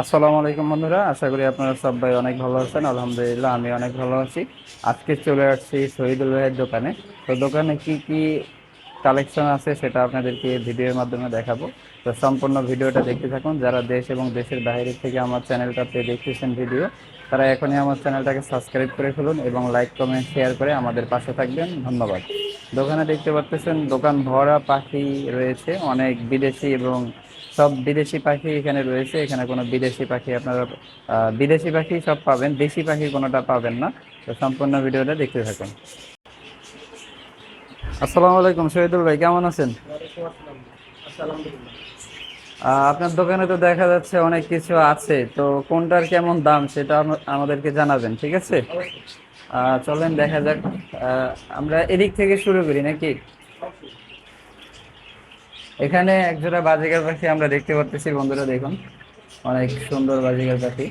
আসসালামু আলাইকুম বন্ধুরা, আশা করি আপনারা সবাই অনেক ভালো আছেন। আলহামদুলিল্লাহ আমি অনেক ভালো আছি। আজকে চলে আসছি শহীদুল ভাইয়ের দোকানে। তো দোকানে কি কি কালেকশন আছে সেটা আপনাদেরকে ভিডিওর মাধ্যমে দেখাবো। তো সম্পূর্ণ ভিডিওটা দেখতে থাকুন। যারা দেশ এবং দেশের বাইরে থেকে আমার চ্যানেলটাতে দেখতেছেন ভিডিও, তারা এখনই আমার চ্যানেলটাকে সাবস্ক্রাইব করে ফেলুন এবং লাইক, কমেন্ট, শেয়ার করে আমাদের পাশে থাকবেন। ধন্যবাদ। দোকানে দেখতে পাচ্ছেন দোকান ভরা পাখি রয়েছে। অনেক বিদেশি এবং সব বিদেশি পাখি এখানে রয়েছে। এখানে কোনো বিদেশি পাখি আপনারা বিদেশি পাখি সব পাবেন, দেশি পাখি কোনোটা পাবেন না। তো সম্পূর্ণ ভিডিওটা দেখতে থাকুন। আসসালামু আলাইকুম, শহীদুল ভাই, কেমন আছেন? আপনার দোকানে তো দেখা যাচ্ছে অনেক কিছু আছে। তো কোনটার কেমন দাম সেটা আম- আমাদেরকে জানাবেন, ঠিক আছে? চলেন দেখা যাক। আমরা এদিক থেকে শুরু করি নাকি? এখানে একজোড়া বাজিকার পাখি আমরা দেখতে পারতেছি বন্ধুরা দেখুন। অনেক সুন্দর বাজিকার পাখি।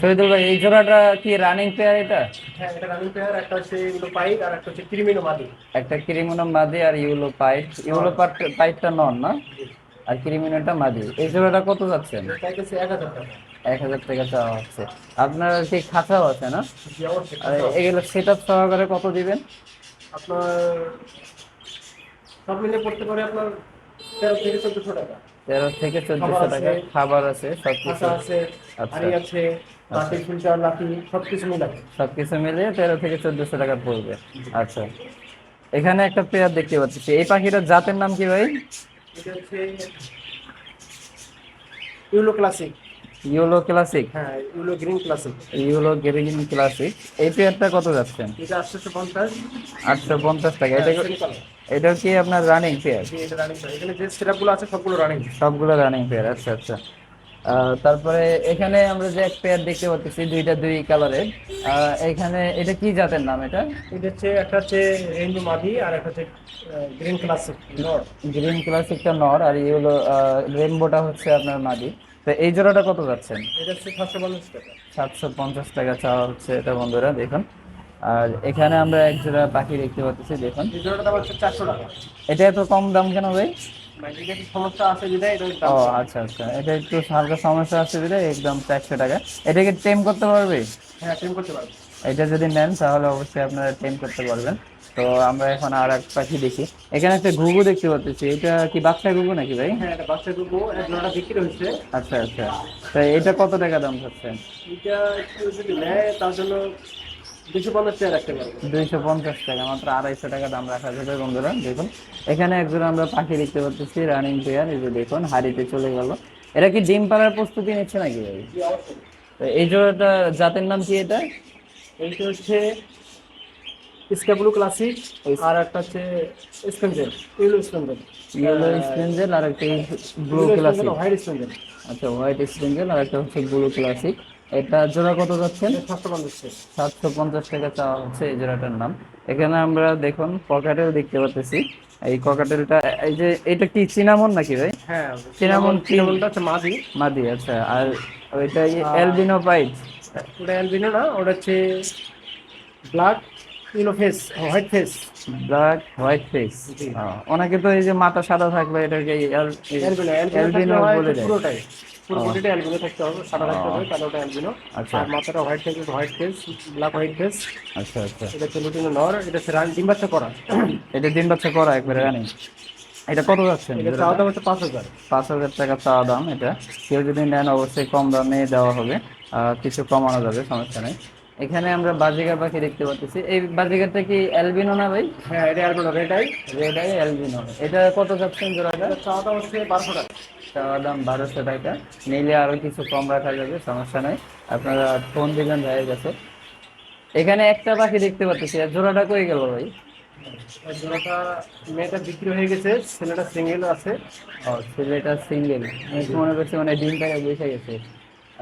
শহীদুল ভাই এই জোড়াটা কি রানিং পেয়ার এটা? হ্যাঁ এটা রানিং পেয়ার একটা হচ্ছে পাইক আর একটা হচ্ছে ক্রিমিনো মাদি একটা ক্রিমিনো মাদি আর ইউলো পাইট ইউলো পাইটটা নন না? আর ক্রিমিনোটা মাদি এই জোড়াটা কত চাইতেছে এক হাজার টাকা। এক হাজার টাকা চাওয়া হচ্ছে। আপনার কি খাঁচাও আছে না? আর এগুলো সেট আপ সহকারে কত দিবেন? আপনার সব মিলে পড়তে পারে আপনার তেরো থেকে চোদ্দশো টাকা। তেরো থেকে চোদ্দশো টাকা খাবার আছে সব কিছু। আছে আচ্ছা। হাড়ি আছে লাঠি ফিল্টার লাঠি সব কিছু মিলে সবকিছু মিলিয়ে তেরো থেকে চোদ্দশো টাকা পড়বে। আচ্ছা। এখানে একটা পেয়ার দেখতে পাচ্ছি। এই পাখিটার জাতের নাম কি ভাই? এটা হচ্ছে ইউলো ক্লাসিক। ইউলো ক্লাসিক হ্যাঁ yellow green classic yellow green classic এই পেয়ারটা কত যাচ্ছেন এটা আটশোশো পঞ্চাশ আটশো পঞ্চাশ টাকা এটা সেমি এটা কি আপনার রানিং পেয়ার রানিং এখানে যে সেটআপগুলো আছে সবগুলো রানিং সবগুলো রানিং পেয়ার আচ্ছা আচ্ছা। তারপরে এখানে আমরা যে এক পেয়ার দেখতে পাচ্ছি দুইটা দুই কালারের এখানে এটা কি জাতের নাম এটা? এটা হচ্ছে একটা হচ্ছে রেইনবো মাদি আর একটা হচ্ছে গ্রিন ক্লাসিক নর্থ গ্রিন ক্লাসিকটা নর আর ইউলো রেনবোটা হচ্ছে আপনার মাদি। তো এই জোড়াটা কত যাচ্ছেন এটা হচ্ছে সাতশো পঞ্চাশ টাকা। সাতশো পঞ্চাশ টাকা চাওয়া হচ্ছে এটা বন্ধুরা দেখুন। আর এখানে আমরা এক জোড়া পাখি দেখতে পাচ্ছি দেখুন। এই জোড়াটা দাম হচ্ছে চারশো টাকা। এটা এত কম দাম কেন ভাই? ও আচ্ছা আচ্ছা। এটা একটু হালকা সমস্যা আছে দিলে একদম চারশো টাকা। এটাকে টেম করতে পারবে? হ্যাঁ ট্রিম করতে পারবে। এটা যদি নেন তাহলে অবশ্যই আপনারা টেম করতে পারবেন। তো আমরা এখন আর এক পাখি দেখি। এখানে একটা ঘুঘু দেখতে পাচ্ছি। এটা কি বাচ্চা ঘুঘু নাকি ভাই? হ্যাঁ এটা বাচ্চা গুলো জোড়াটা বিক্রি হয়েছে। আচ্ছা আচ্ছা। তো এটা কত টাকা দাম চাচ্ছেন এটা একটু যদি নেয় তার জন্য দুইশো পঞ্চাশ টাকা মাত্র আড়াইশো টাকা দাম রাখা যাবে বন্ধুরা দেখুন। এখানে একজন আমরা পাখি দেখতে পাচ্ছি রানিং পেয়ার এই যে দেখুন হাড়িতে চলে গেল। এটা কি ডিম পাড়ার প্রস্তুতি নিচ্ছে নাকি ভাই? এই জোড়াটা জাতের নাম কি এটা? এইটা হচ্ছে স্কাবলু ক্লাসিক আর একটা হচ্ছে স্পেঞ্জেল ইউলো স্পেঞ্জেল ইয়েলো স্পেঞ্জেল আর একটা ব্লু ক্লাসিক। হোয়াইট স্পেঞ্জেল আচ্ছা হোয়াইট স্পেঞ্জেল আর একটা হচ্ছে ব্লু ক্লাসিক। এটা জোড়া কত যাচ্ছেন? সাতশো পঞ্চাশ টাকা চাওয়া হচ্ছে এই জোড়াটার নাম। এখানে আমরা দেখুন ককাটেল দেখতে পাচ্ছি এই ককাটেলটা এই যে এটা কি চিনামন নাকি ভাই? হ্যাঁ সিনামন সিনামনটা হচ্ছে মাদি। মাদি আচ্ছা। আর ওইটা এলবিনো পাইট ওটা এলবিনো না ওটা হচ্ছে black yellow face white face black white face অনেকে তো এই যে মাথা সাদা থাকবে এটাকে অ্যালবিনো অ্যালবিনো বলে দেয়। পুরোটাই। পুরো বডিটা অ্যালবিনো থাকতে হবে সাদা থাকতে হবে তাহলে ওটা অ্যালবিনো আচ্ছা। আর মাথাটা white face white face black white face আচ্ছা আচ্ছা। এটা হচ্ছে লুটিনো নর এটা হচ্ছে রান ডিম বাচ্চা করা। এটা দিন বাচ্চা করা একবারে এটা কত যাচ্ছেন? এটা চাওয়া দাম হচ্ছে পাঁচ হাজার। পাঁচ হাজার টাকা চাওয়া দাম এটা। কেউ যদি নেন অবশ্যই কম দামে দেওয়া হবে। কিছু কমানো যাবে সমস্যা নেই। এখানে আমরা বাজিগার পাখি দেখতে পাচ্ছি। এই বাজিগারটা কি অ্যালবিনো না ভাই? হ্যাঁ এটা albino red eye red eye albino. এটা কত যাচ্ছেন জোড়াটা চাওয়া দাম হচ্ছে বারোশো টাকা। চাওয়া দাম বারোশো টাকা। নিলে আরও কিছু কম রাখা যাবে সমস্যা নাই। আপনারা ফোন দিবেন ভাইয়ের কাছে এখানে একটা পাখি দেখতে পাচ্ছি। আর জোড়াটা কই গেল ভাই? জোড়াটা মেয়েটা বিক্রি হয়ে গেছে ছেলেটা সিঙ্গেল আছে। ও ছেলেটা সিঙ্গেল মনে করছি মানে ডিম টাকা বসে গেছে।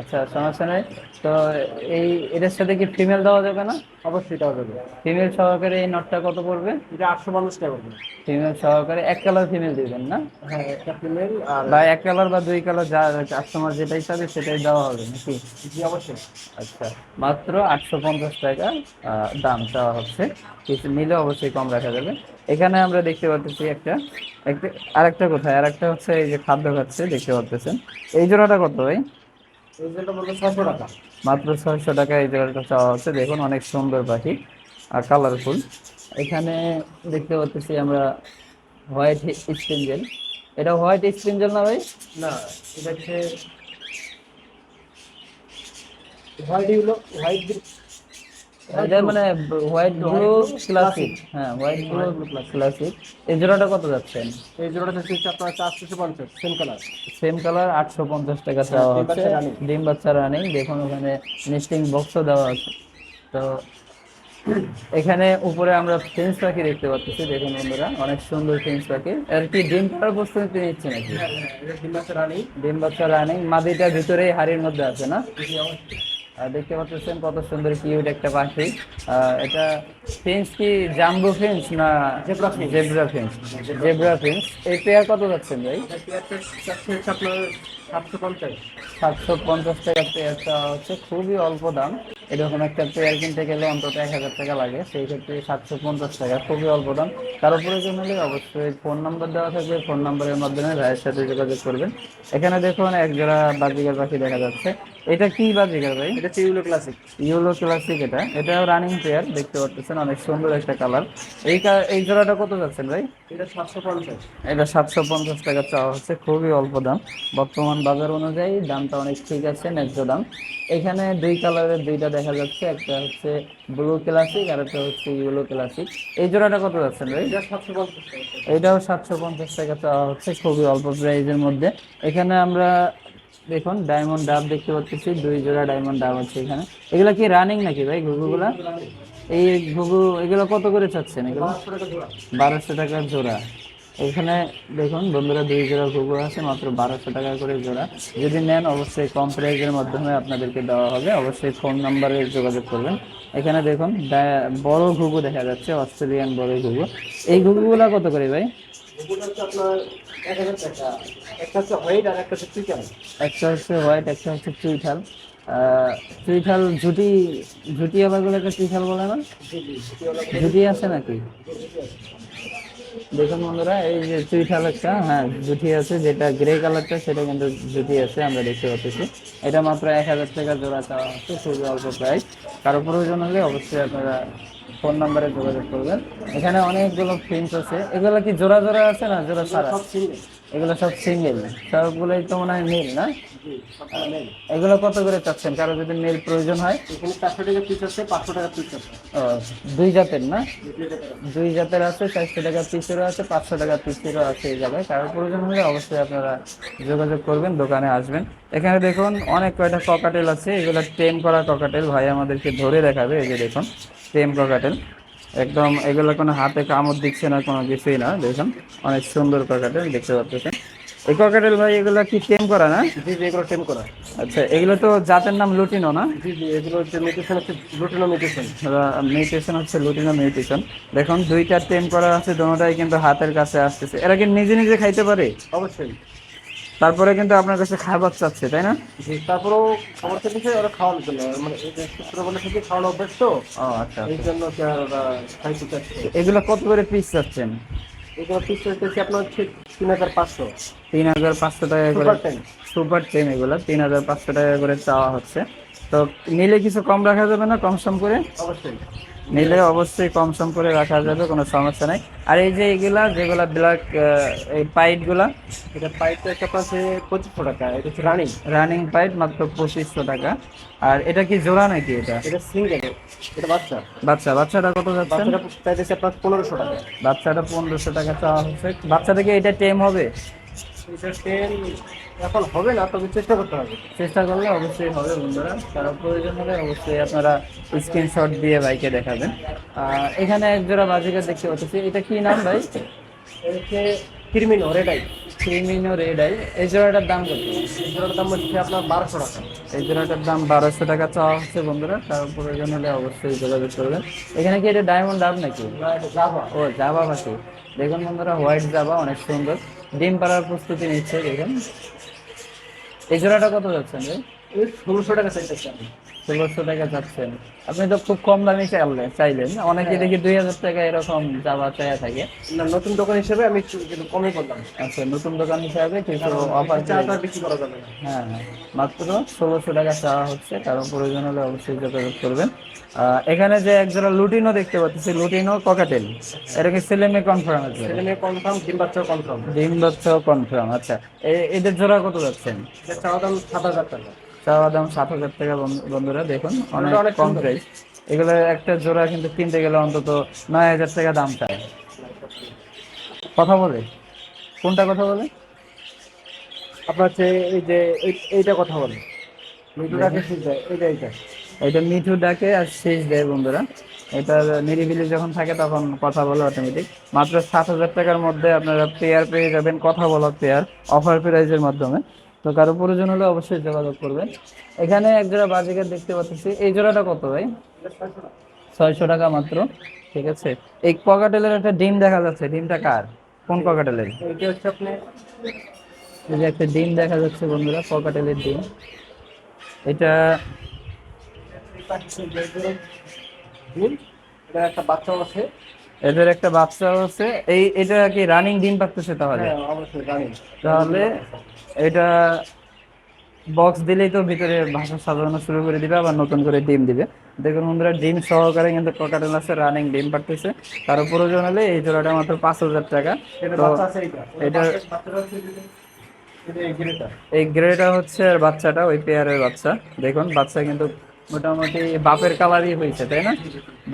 আচ্ছা সমস্যা নেই। তো এই এটার সাথে কি ফিমেল দেওয়া যাবে না? অবশ্যই দেওয়া যাবে। ফিমেল সহকারে এই নটটা কত পড়বে? এটা আটশো পঞ্চাশ টাকা পড়বে। ফিমেল সহকারে এক কালার ফিমেল দিবেন না? হ্যাঁ একটা ফিমেল আর বা এক কালার বা দুই কালার যা কাস্টমার যেটাই চাবে সেটাই দেওয়া হবে নাকি? জি অবশ্যই। আচ্ছা মাত্র আটশো পঞ্চাশ টাকা দাম চাওয়া হচ্ছে। কিছু নিলে অবশ্যই কম রাখা যাবে। এখানে আমরা দেখতে পাচ্ছি একটা একটা আরেকটা কোথায়? আরেকটা হচ্ছে এই যে খাদ্য খাচ্ছে দেখতে পাচ্ছেন এই জোড়াটা কত ভাই? মাত্র ছয়শো টাকা। এই জোড়াটা চাওয়া হচ্ছে। দেখুন অনেক সুন্দর পাখি আর কালারফুল এখানে দেখতে পাচ্ছি আমরা হোয়াইট স্প্রিঞ্জেল। এটা হোয়াইট স্প্রিঞ্জেল না ভাই? না এটা হচ্ছে হোয়াইট হোয়াইট এটা মানে হোয়াইট ব্লু ক্লাসিক হ্যাঁ হোয়াইট ব্লু ক্লাসিক এই জোড়াটা কত যাচ্ছেন এই জোড়াটা আপনার চারশো পঞ্চাশ সেম কালার সেম কালার আটশো পঞ্চাশ টাকা চাওয়া হচ্ছে। ডিম বাচ্চা রানিং দেখুন ওখানে নেস্টিং বক্সও দেওয়া আছে। তো এখানে উপরে আমরা ফেন্স পাখি দেখতে পাচ্ছি দেখুন বন্ধুরা অনেক সুন্দর ফেন্স পাখি। আর কি ডিম পাড়ার প্রস্তুতি নিচ্ছে নাকি? ডিম বাচ্চা রানি ডিম বাচ্চা রানিং মাদিটা ভিতরে হাড়ির মধ্যে আছে না? দেখতে পাচ্ছেন কত সুন্দর কিউট একটা পাখি। এটা ফেন্স কি জাম্বো ফেন্স না। জেব্রা ফেন্স জেব্রা ফেন্স এই পেয়ার কত যাচ্ছেন ভাই? সাতশো পঞ্চাশ। সাতশো পঞ্চাশ টাকা পেয়ারটা হচ্ছে খুবই অল্প দাম। এরকম একটা পেয়ার কিনতে গেলে অন্তত এক হাজার টাকা লাগে। সেই ক্ষেত্রে সাতশো পঞ্চাশ টাকা খুবই অল্প দাম। কারও প্রয়োজন হলে অবশ্যই ফোন নাম্বার দেওয়া থাকবে। ফোন নাম্বারের মাধ্যমে ভাইয়ের সাথে যোগাযোগ করবেন। এখানে দেখুন এক জোড়া বাজিকার পাখি দেখা যাচ্ছে। এটা কি বাজিকার ভাই? এটা ইউলো ক্লাসিক ইউলো ক্লাসিক এটা। এটাও রানিং পেয়ার দেখতে পাচ্ছেন অনেক সুন্দর একটা কালার এই এই জোড়াটা কত যাচ্ছেন ভাই? এটা সাতশো পঞ্চাশ। এটা সাতশো পঞ্চাশ টাকা চাওয়া হচ্ছে খুবই অল্প দাম। বর্তমান বাজার অনুযায়ী দামটা অনেক ঠিক আছে ন্যায্য দাম। এখানে দুই কালারের দুইটা দেখা যাচ্ছে একটা হচ্ছে ব্লু ক্লাসিক আর একটা হচ্ছে ইয়েলো ক্লাসিক এই জোড়াটা কত যাচ্ছেন ভাই? এটা সাতশো পঞ্চাশ টাকা। এটাও সাতশো পঞ্চাশ টাকা চাওয়া হচ্ছে খুবই অল্প প্রাইজের মধ্যে। এখানে আমরা দেখুন ডায়মন্ড ডাব দেখতে পাচ্ছি, দুই জোড়া ডায়মন্ড ডাব আছে এখানে। এগুলা কি রানিং নাকি ভাই ঘুঘুগুলা? এই ঘুঘু, এগুলো কত করে চাচ্ছেন এগুলো? পাঁচশো টাকা জোড়া। বারোশো এখানে দেখুন, বন্ধুরা, দুই জোড়া ঘুঘু আছে, মাত্র বারোশো টাকা করে জোড়া। যদি নেন, অবশ্যই কম প্রাইজের মাধ্যমে আপনাদেরকে দেওয়া হবে। অবশ্যই ফোন নাম্বারে যোগাযোগ করবেন। এখানে দেখুন বড় ঘুঘু দেখা যাচ্ছে, অস্ট্রেলিয়ান বড় ঘুঘু। এই ঘুঘুগুলা কত করে ভাই? একটা হচ্ছে হোয়াইট আর একটা হচ্ছে চিকেন একটা হচ্ছে হোয়াইট একটা হচ্ছে চুইঠাল চুইঠাল ঝুটি ঝুটি আবারগুলোকে চুইঠাল বলে না ঝুটি আছে নাকি? দেখুন বন্ধুরা এই যে চুইঠাল একটা হ্যাঁ জুটি আছে যেটা গ্রে কালারটা সেটা কিন্তু জুটি আছে আমরা দেখতে পাচ্ছি। এটা মাত্র এক হাজার টাকা জোড়া চাওয়া হচ্ছে খুবই অল্প প্রাইস কারও প্রয়োজন হলে অবশ্যই আপনারা ফোন নাম্বারে যোগাযোগ করবেন। এখানে অনেকগুলো ফিন্স আছে। এগুলো কি জোড়া জোড়া আছে না জোড়া ছাড়া? এগুলো সব সিঙ্গেল সবগুলোই তো মনে হয় নীল না? এগুলো কত করে চাচ্ছেন? কারও যদি নীল প্রয়োজন হয়? এখানে চারশো টাকা পিস আছে পাঁচশো টাকা পিস আছে। দুই জাতের না? দুই জাতের আছে চারশো টাকা পিসেরও আছে পাঁচশো টাকা পিসেরও আছে এই জায়গায়। কারোর প্রয়োজন হলে অবশ্যই আপনারা যোগাযোগ করবেন দোকানে আসবেন। এখানে দেখুন অনেক কয়টা ককাটেল আছে। এগুলো টেম করা ককাটেল ভাই আমাদেরকে ধরে দেখাবে এই যে দেখুন টেম ককাটেল একদম এগুলো কোনো হাতে কামড় দিচ্ছে না কোনো কিছুই না দেখুন অনেক সুন্দর ককাটেল দেখতে পাচ্ছেন। এই ককাটেল ভাই এগুলো কি টেম করা না? জি জি এগুলো টেম করা। আচ্ছা এগুলো তো জাতের নাম লুটিনো না? জি জি এগুলো হচ্ছে মিউটেশন হচ্ছে লুটিনো মিউটেশন মিউটেশন হচ্ছে লুটিনো মিউটেশন দেখুন দুইটা টেম করা আছে দুটোটাই কিন্তু হাতের কাছে আসতেছে। এরা কি নিজে নিজে খাইতে পারে? অবশ্যই। তারপরে কিন্তু আপনার কাছে খাবার চাচ্ছে তাই না? তারপরেও খাবার খেতেছে ওরা খাওয়ানোর জন্য মানে যে থেকে খাওয়ানো অভ্যাস তো আচ্ছা এই জন্য আর ওরা খাইতে চাচ্ছে এগুলো কত করে পিস চাচ্ছেন? এগুলো পিস হচ্ছে আপনার হচ্ছে তিন হাজার পাঁচশো। তিন হাজার পাঁচশো টাকা করে সুপার সুপার এগুলো তিন হাজার পাঁচশো টাকা করে চাওয়া হচ্ছে। তো নিলে কিছু কম রাখা যাবে না কম সম করে? অবশ্যই। নিলে অবশ্যই কম সম করে রাখা যাবে কোনো সমস্যা নাই। আর এই যে এগুলা যেগুলা ব্ল্যাক এই পাইপগুলা এটা পাইপটা একটা পাশে পঁচিশশো টাকা এটা হচ্ছে রানিং রানিং পাইপ মাত্র পঁচিশশো টাকা। আর এটা কি জোড়া নাকি এটা? এটা সিঙ্গেল এটা বাচ্চা। বাচ্চা বাচ্চাটা কত যাচ্ছে? বাচ্চাটা পনেরোশো টাকা। বাচ্চাটা পনেরোশো টাকা চাওয়া হচ্ছে। বাচ্চা থেকে এটা টেম হবে? এটা টেন এখন হবে না তবে চেষ্টা করতে হবে। চেষ্টা করলে অবশ্যই হবে বন্ধুরা। তারা প্রয়োজন হলে অবশ্যই আপনারা স্ক্রিনশট দিয়ে বাইকে দেখাবেন। এখানে এক জোড়া বাজিকার দেখতে পাচ্ছি। এটা কি নাম ভাই? হচ্ছে ক্রিমিনো রেডাই ক্রিমিনো রেড আই এই জোড়াটার দাম কত? এগুলোর দাম হচ্ছে আপনার বারোশো টাকা। এই জোড়াটার দাম বারোশো টাকা চাওয়া হচ্ছে বন্ধুরা। তার প্রয়োজন হলে অবশ্যই যোগাযোগ করবেন। এখানে কি এটা ডায়মন্ড ডাব নাকি? ও জাবা পাখি দেখুন বন্ধুরা হোয়াইট জাবা অনেক সুন্দর। ডিম পাড়ার প্রস্তুতি নিচ্ছে দেখুন। এই জোড়াটা কত যাচ্ছে ষোলোশো টাকা চাইতেছি। ষোলোশো টাকা চাচ্ছেন। আপনি তো খুব কম দামে চাইলেন। চাইলেন অনেকে দেখি দুই হাজার টাকা এরকম জাবা চায়া থাকে। না নতুন দোকান হিসেবে আমি কিন্তু কমই করলাম আচ্ছা নতুন দোকান হিসাবে কিছু অফার বিক্রি করা যাবে হ্যাঁ হ্যাঁ। মাত্র ষোলোশো টাকা চাওয়া হচ্ছে। কারণ প্রয়োজন হলে অবশ্যই যোগাযোগ করবেন। এখানে যে এক একজোড়া লুটিনও দেখতে পাচ্ছি লুটিনও ককাটেল এটা কি ছেলে মেয়ে কনফার্ম আছে ছেলে মেয়ে কনফার্ম ডিম বাচ্চাও কনফার্ম ডিম বাচ্চাও কনফার্ম আচ্ছা। এ- এদের জোড়া কত যাচ্ছেন? চাওয়া দাম সাত হাজার টাকা। চাওয়া দাম সাত হাজার টাকা বন্ধু- বন্ধুরা দেখুন অনেক কম প্রাইস এগুলো একটা জোড়া কিন্তু কিনতে গেলে অন্তত নয় হাজার টাকা দাম চায় কথা বলে? কোনটা কথা বলে? আপনার হচ্ছে এই যে এইটা কথা বলে। দেয় এইটা এইটা। এটা মিঠু ডাকে আর শেষ দেয় বন্ধুরা। এটা নিরিবিলি যখন থাকে তখন কথা বলে অটোমেটিক মাত্র সাত হাজার টাকার মধ্যে আপনারা পেয়ার পেয়ে যাবেন কথা বলা পেয়ার অফার প্রাইজের মাধ্যমে। তো কারও প্রয়োজন হলে অবশ্যই যোগাযোগ করবেন। এখানে এক জোড়া বাজিকার দেখতে পাচ্ছি। এই জোড়াটা কত ভাই? ছয়শো টাকা মাত্র। ঠিক আছে। এই ককাটেলের একটা ডিম দেখা যাচ্ছে। ডিমটা কার? কোন আপনি এই যে একটা ডিম দেখা যাচ্ছে বন্ধুরা ককাটেলের ডিম। এটা একটা বাচ্চাও আছে। এদের একটা বাচ্চা আছে। এই এটা কি রানিং ডিম পাচ্ছে তাহলে? হ্যাঁ অবশ্যই জানি তাহলে এটা বক্স দিলেই তো ভিতরে ভাষা সাজানো শুরু করে দিবে আবার নতুন করে ডিম দিবে। দেখুন বন্ধুরা ডিম সহকারে কিন্তু ককাটেল আছে রানিং ডিম পারতেছে তার প্রয়োজন হলে এই জোড়াটা মাত্র পাঁচ হাজার টাকা। এটা তো এটা হচ্ছে এই গ্রেটা হচ্ছে আর বাচ্চাটা ওই পেয়ারের বাচ্চা। দেখুন বাচ্চা কিন্তু মোটামুটি বাপের কালারই হয়েছে তাই না?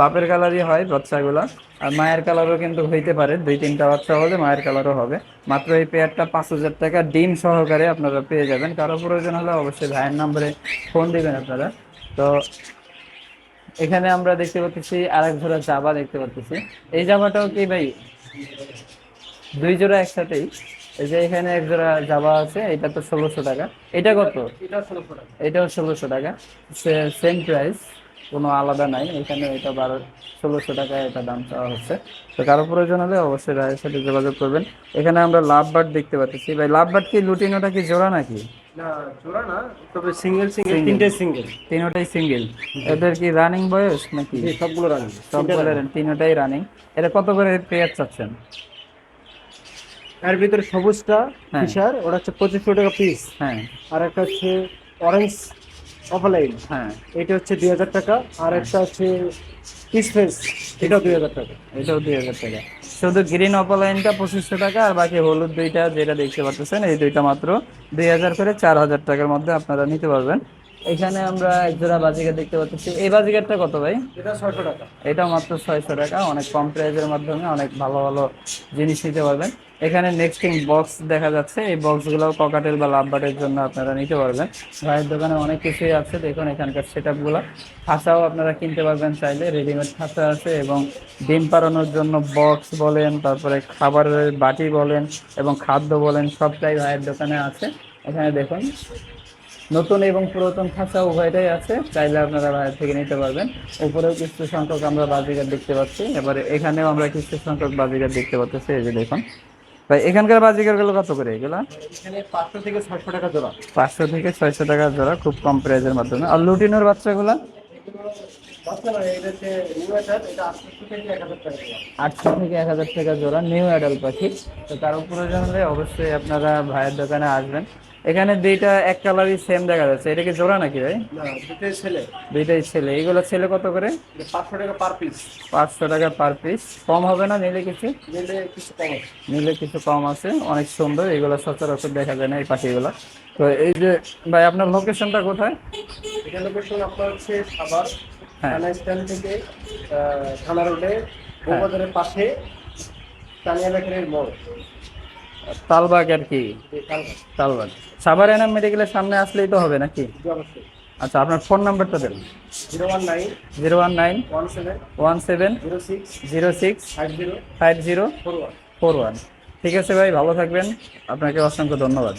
বাপের কালারই হয় বাচ্চাগুলা। আর মায়ের কালারও কিন্তু হইতে পারে দুই তিনটা বাচ্চা হলে মায়ের কালারও হবে। মাত্র এই পেয়ারটা পাঁচ হাজার টাকা ডিম সহকারে আপনারা পেয়ে যাবেন। কারও প্রয়োজন হলে অবশ্যই ভাইয়ের নম্বরে ফোন দিবেন আপনারা। তো এখানে আমরা দেখতে পাচ্ছি আরেক জোড়া জাবা দেখতে পাচ্ছি। এই জামাটাও কি ভাই? দুই জোড়া একসাথেই। এই যে এখানে এক জোড়া জাবা আছে এটা তো ষোলোশো টাকা। এটা কত? এটা ষোলোশো টাকা। এটাও ষোলোশো টাকা। সেম প্রাইস কোনো আলাদা নাই। এখানে এটা বারো ষোলোশো টাকা এটা দাম চাওয়া হচ্ছে। তো কারও প্রয়োজন হলে অবশ্যই রায়ের সাথে যোগাযোগ করবেন। এখানে আমরা লাভ বার্ড দেখতে পাচ্ছি। ভাই লাভ বার্ড কি লুটিনোটা কি জোড়া নাকি? না জোড়া না তবে সিঙ্গেল সিঙ্গেল তিনটে সিঙ্গেল তিনোটাই সিঙ্গেল এদের কি রানিং বয়স নাকি? সবগুলো রানি সবগুলো তিনোটাই রানিং এটা কত করে পেয়ার চাচ্ছেন? এর ভিতরে সবুজটা হ্যাঁ। ফিশার ওটা হচ্ছে পঁচিশশো টাকা পিস হ্যাঁ। আর একটা হচ্ছে অরেঞ্জ অফলাইন হ্যাঁ। এটা হচ্ছে দুই হাজার টাকা, আর একটা হচ্ছে পিস ফেস এটাও দুই হাজার টাকা। এটাও দুই হাজার টাকা। শুধু গ্রিন অপলাইনটা পঁচিশশো টাকা, আর বাকি হলুদ দুইটা, যেটা দেখতে পাচ্ছেন, এই দুইটা মাত্র দুই হাজার করে চার হাজার টাকার মধ্যে আপনারা নিতে পারবেন। এখানে আমরা এক জোড়া বাজিকার দেখতে পাচ্ছি। এই বাজিকারটা কত ভাই? এটা ছয়শো টাকা। এটা মাত্র ছয়শো টাকা। অনেক কম প্রাইজের মাধ্যমে অনেক ভালো ভালো জিনিস নিতে পারবেন। এখানে নেক্সটিং বক্স দেখা যাচ্ছে। এই বক্সগুলো ককাটেল বা লাভবাটের জন্য আপনারা নিতে পারবেন। ভাইয়ের দোকানে অনেক কিছুই আছে। দেখুন এখানকার সেট আপগুলো খাঁচাও আপনারা কিনতে পারবেন চাইলে। রেডিমেড খাঁচা আছে এবং ডিম পাড়ানোর জন্য বক্স বলেন তারপরে খাবারের বাটি বলেন এবং খাদ্য বলেন সবটাই ভাইয়ের দোকানে আছে। এখানে দেখুন নতুন এবং পুরাতন খাঁচা উভয়টাই আছে চাইলে আপনারা বাইরে থেকে নিতে পারবেন। উপরেও কিছু সংখ্যক আমরা বাজিগার দেখতে পাচ্ছি। এবারে এখানেও আমরা কিছু সংখ্যক বাজিগার দেখতে পাচ্ছি এই যে দেখুন। ভাই এখানকার বাজিগারগুলো কত করে এগুলো? এখানে পাঁচশো থেকে ছয়শো টাকা জোড়া। পাঁচশো থেকে ছয়শো টাকা জোড়া খুব কম প্রাইজের মাধ্যমে। আর লুটিনোর বাচ্চাগুলো? আটশো থেকে এক হাজার টাকা জোড়া। নিউ অ্যাডাল পাখি। তো কারও প্রয়োজন হলে অবশ্যই আপনারা ভাইয়ের দোকানে আসবেন। এখানে দুইটা এক কালারই সেম দেখা যাচ্ছে। এটা কি জোড়া নাকি ভাই? না দুটোই ছেলে। দুইটাই ছেলে। এগুলো ছেলে কত করে? পাঁচশো টাকা পার পিস পাঁচশো টাকা পার পিস কম হবে না নিলে কিছু? নিলে কিছু কম নিলে কিছু কম আছে। অনেক সুন্দর। এগুলো সচরাচর দেখা যায় না এই পাখিগুলো। তো এই যে ভাই আপনার লোকেশনটা কোথায়? লোকেশন আপনার হচ্ছে সাবার। থানা স্ট্যান্ড থেকে থানা রোডে বৌবাজারের পাশে তানিয়া বেকারির মোড়। তালবাগ আর কি? তালবাগ। সাভার এনাম মেডিকেলের সামনে আসলেই তো হবে নাকি? আচ্ছা আপনার ফোন নাম্বারটা দেন। Zero one nine zero one nine one seven one seven zero six zero six five zero five zero four one. Four one. ঠিক আছে ভাই ভালো থাকবেন। আপনাকে অসংখ্য ধন্যবাদ।